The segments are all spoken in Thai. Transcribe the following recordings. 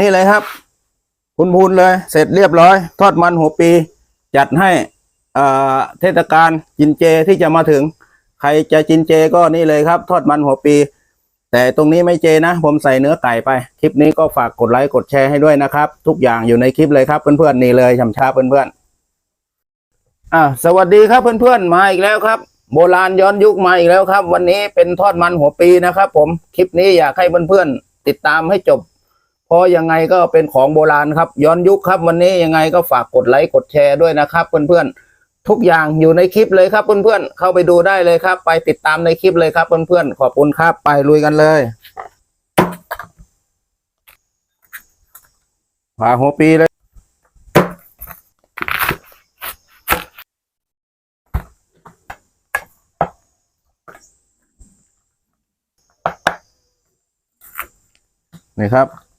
นี่เลยครับคุณพูนเลยเสร็จเรียบร้อย ทอดมันหัวปี จัดให้เทศกาลกินเจที่จะมาถึง ใครจะกินเจก็นี่เลยครับ ทอดมันหัวปี แต่ตรงนี้ไม่เจนะ ผมใส่เนื้อไก่ไป คลิปนี้ก็ฝากกดไลค์กดแชร์ให้ด้วยนะครับ ทุกอย่างอยู่ในคลิปเลยครับเพื่อนๆนี่เลยชำชาเพื่อนๆอ่าสวัสดีครับเพื่อนๆมาอีกแล้วครับ โบราณย้อนยุคมาอีกแล้วครับ วันนี้เป็นทอดมันหัวปีนะครับ ผมคลิปนี้อยากให้เพื่อนๆติดตามให้จบ เพราะยังไงก็เป็นของโบราณครับ ย้อนยุคครับวันนี้ยังไงก็ฝากกดไลค์กดแชร์ด้วยนะครับ เพื่อนๆทุกอย่างอยู่ในคลิปเลยครับ เพื่อนๆเข้าไปดูได้เลยครับ ไปติดตามในคลิปเลยครับ เพื่อนๆขอบคุณครับไปลุยกันเลยผ่าหัวปีเลยนี่ครับ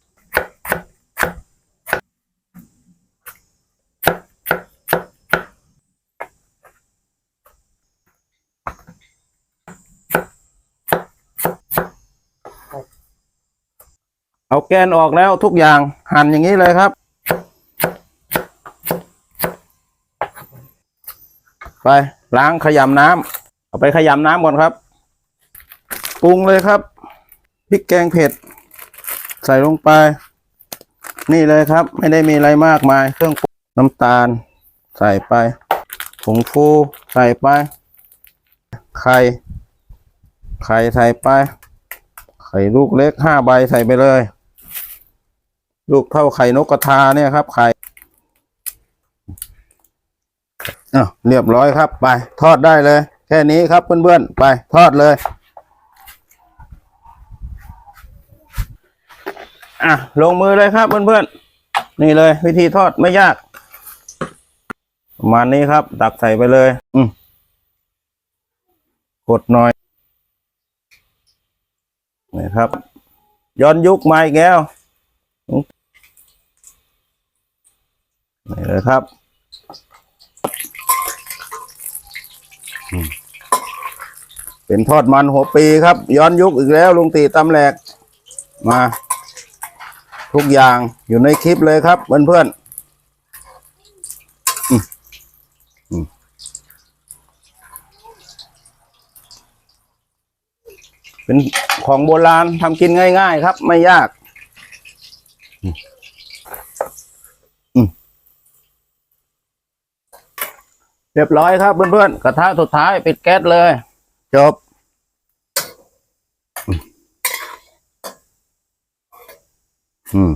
เอาแกนออกแล้วทุกอย่างหั่นอย่างนี้เลยครับ ไปล้างขยำน้ำเอาไปขยำน้ำก่อนครับปรุงเลยครับพริกแกงเผ็ด ใส่ลงไป นี่เลยครับ ไม่ได้มีอะไรมากมาย เครื่องปรุงน้ำตาล ใส่ไปผงฟูใส่ไป ไข่ ไข่ใส่ไป ไข่ลูกเล็กห้าใบใส่ไปเลย ลูกเท่าไข่นกกระทาเนี่ยครับไข่อะเรียบร้อยครับ ไป ทอดได้เลย แค่นี้ครับเพื่อนๆ ไป ทอดเลย อะ ลงมือเลยครับเพื่อนๆ นี่เลย วิธีทอดไม่ยาก ประมาณนี้ครับ ตักใส่ไปเลย อืมกดหน่อยนี่ครับย้อนยุคมาอีกแล้ว นี่เลยครับเป็นทอดมันหัวปีครับ ย้อนยุคอีกแล้วลุงตีตำแหลก มา ทุกอย่างอยู่ในคลิปเลยครับ เพื่อนๆอืมอืมเป็นของโบราณทำกินง่าย ๆ ครับ ไม่ยากอืมอืม เรียบร้อยครับเพื่อนๆ กระทะสุดท้ายปิดแก๊สเลย จบ อืม